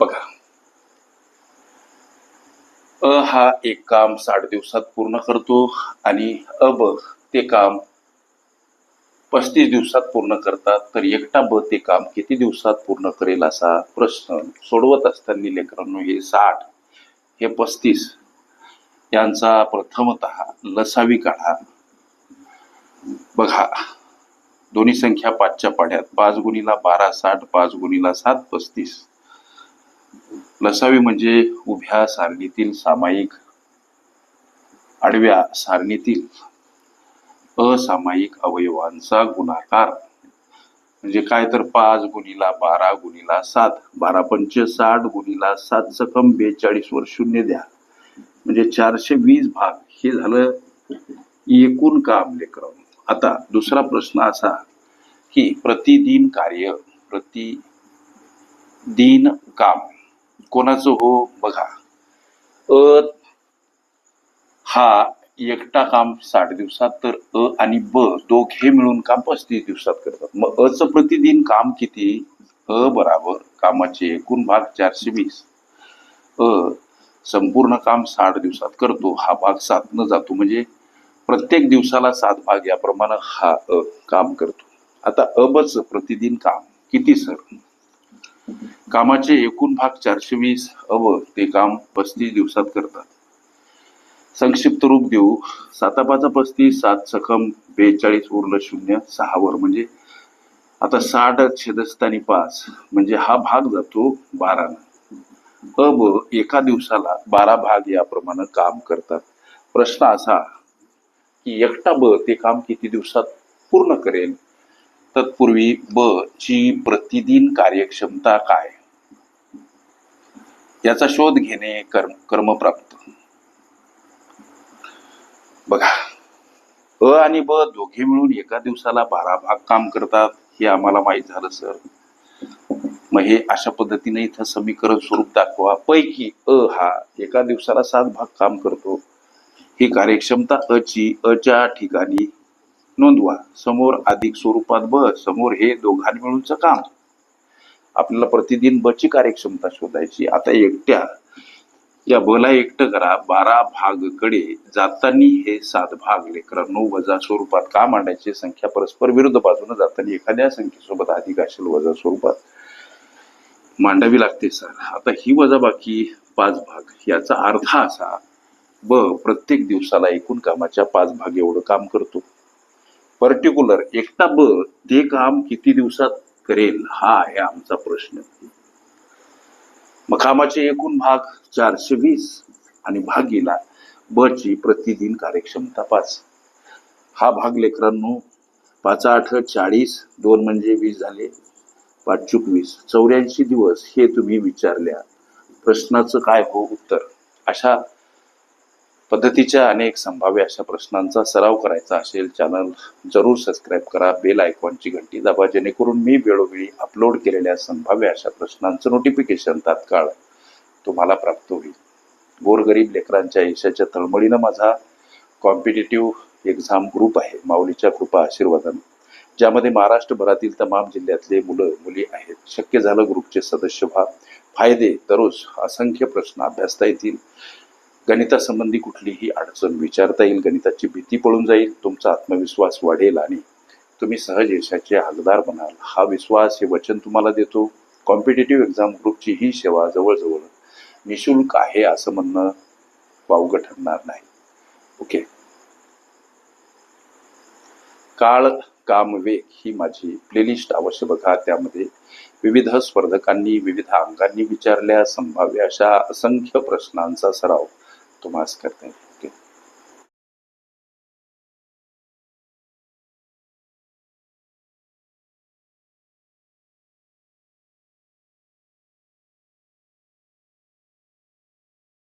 बघा. अ हा एक काम साठ दिवसात पूर्ण करतो आणि अ ब ते काम पस्तीस दिवसात पूर्ण करतात तर एकटा ब ते काम किती दिवसात पूर्ण करेल असा प्रश्न सोडवत असताना लेकरांनो हे साठ हे पस्तीस यांचा प्रथमत लसावी काढा. बघा दोन्ही संख्या पाचच्या पाड्यात पाच गुणीला बारा साठ पाच गुणीला सात पस्तीस. लसावी म्हणजे उभ्या सारणीतील सामायिक आडव्या सारणीतील असामायिक अवयवांचा गुणाकार. म्हणजे काय तर पाच गुणीला बारा गुणीला सात बारा पंच साठ गुणीला सात सकम बेचाळीस वर शून्य द्या. म्हणजे चारशे वीस भाग. हे झालं एकूण काम लेकरं. आता दुसरा प्रश्न असा की प्रतिदिन कार्य प्रतिदिन काम कोणाचं हो बघा. अ हा एकटा काम साठ दिवसात तर अ आणि ब दोघे मिळून काम पस्तीस दिवसात करतात. मग अचं प्रतिदिन काम किती? अ बराबर कामाचे एकूण भाग चारशे वीस. अ संपूर्ण काम साठ दिवसात करतो. हा भाग सातनं जातो. म्हणजे प्रत्येक दिवसाला सात भाग याप्रमाणे हा अ काम करतो. आता अबच प्रतिदिन काम किती सर? कामाचे एकूण भाग चारशे वीस अव ते काम पस्तीस दिवसात करतात. संक्षिप्त रूप देऊ. सातापाचा पस्तीस सात सखम बेचाळीस उरलं शून्य सहावर म्हणजे आता साठ छेदस्थानी पाच. म्हणजे हा भाग जातो बारा अ ब एका दिवसाला बारा भाग याप्रमाणे काम करतात. प्रश्न असा की एकटा ब ते काम किती दिवसात पूर्ण करेल? तत्पूर्वी ब ची प्रतिदिन कार्यक्षमता काय? याचा शोध घेणे कर्म कर्मप्राप्त. बघा अ आणि ब दोघे मिळून एका दिवसाला बारा भाग काम करतात हे आम्हाला माहीत झालं सर. मग हे अशा पद्धतीने इथं समीकरण स्वरूप दाखवा. पैकी अ हा एका दिवसाला सात भाग काम करतो. ही कार्यक्षमता अ ची अच्या ठिकाणी नोंदवा. समोर अधिक स्वरूपात ब समोर हे दोघां मिळूनच काम. आपल्याला प्रतिदिन बची कार्यक्षमता शोधायची. आता एकट्या या बला एकटं करा. बारा भागकडे जाताना हे सात भाग. लेकरांनो वजा स्वरूपात का मांडायची संख्या परस्पर विरुद्ध बाजूने जाताना एखाद्या संख्येसोबत अधिक असेल वजा स्वरूपात मांडावी लागते सर. आता ही वजाबाकी पाच भाग. याचा अर्थ असा ब प्रत्येक दिवसाला एकूण कामाच्या पाच भाग एवढं काम करतो. पर्टिक्युलर एकटा ब ते काम किती दिवसात करेल हा आहे आमचा प्रश्न. मग कामाचे एकूण भाग चारशे वीस आणि भागीला ब ची प्रतिदिन कार्यक्षमता पाच. हा भाग लेकरांनो पाच आठ चाळीस दोन म्हणजे वीस झाले पाच चूक वीस चौऱ्याऐंशी दिवस हे तुम्ही विचारल्या प्रश्नाचं काय हो उत्तर? अशा पद्धतीच्या अनेक संभाव्य अशा प्रश्नांचा सराव करायचा असेल चॅनल जरूर सबस्क्राईब करा. बेल आयकॉनची घंटी दाबा जेणेकरून मी वेळोवेळी अपलोड केलेल्या संभाव्य अशा प्रश्नांचं नोटिफिकेशन तात्काळ तुम्हाला प्राप्त होईल. गोरगरीब लेकरांच्या यशाच्या तळमळीनं माझा कॉम्पिटेटिव्ह एक्झाम ग्रुप आहे. माऊलीच्या कृपा आशीर्वादानं. ज्यामध्ये महाराष्ट्रभरातील तमाम जिल्ह्यातले मुलं मुली आहेत. शक्य झालं ग्रुपचे सदस्य व्हा. फायदे दररोज असंख्य प्रश्न अभ्यासता येतील. गणितासंबंधी कुठलीही अडचण विचारता येईल गणिताची भीती पळून जाईल तुमचा आत्मविश्वास वाढेल आणि तुम्ही सहज यशाचे हकदार बनाल. हा विश्वास हे वचन तुम्हाला देतो. कॉम्पिटेटिव्ह एक्झाम ग्रुपची ही सेवा जवळजवळ निशुल्क आहे असं म्हणणं वावगं ठरणार नाही. ओके. काळ काम वेग ही माझी प्लेलिस्ट अवश्य बघा. त्यामध्ये विविध स्पर्धकांनी विविध अंगांनी विचारल्या संभाव्य अशा असंख्य प्रश्नांचा सराव तुम्हाला करते हैं।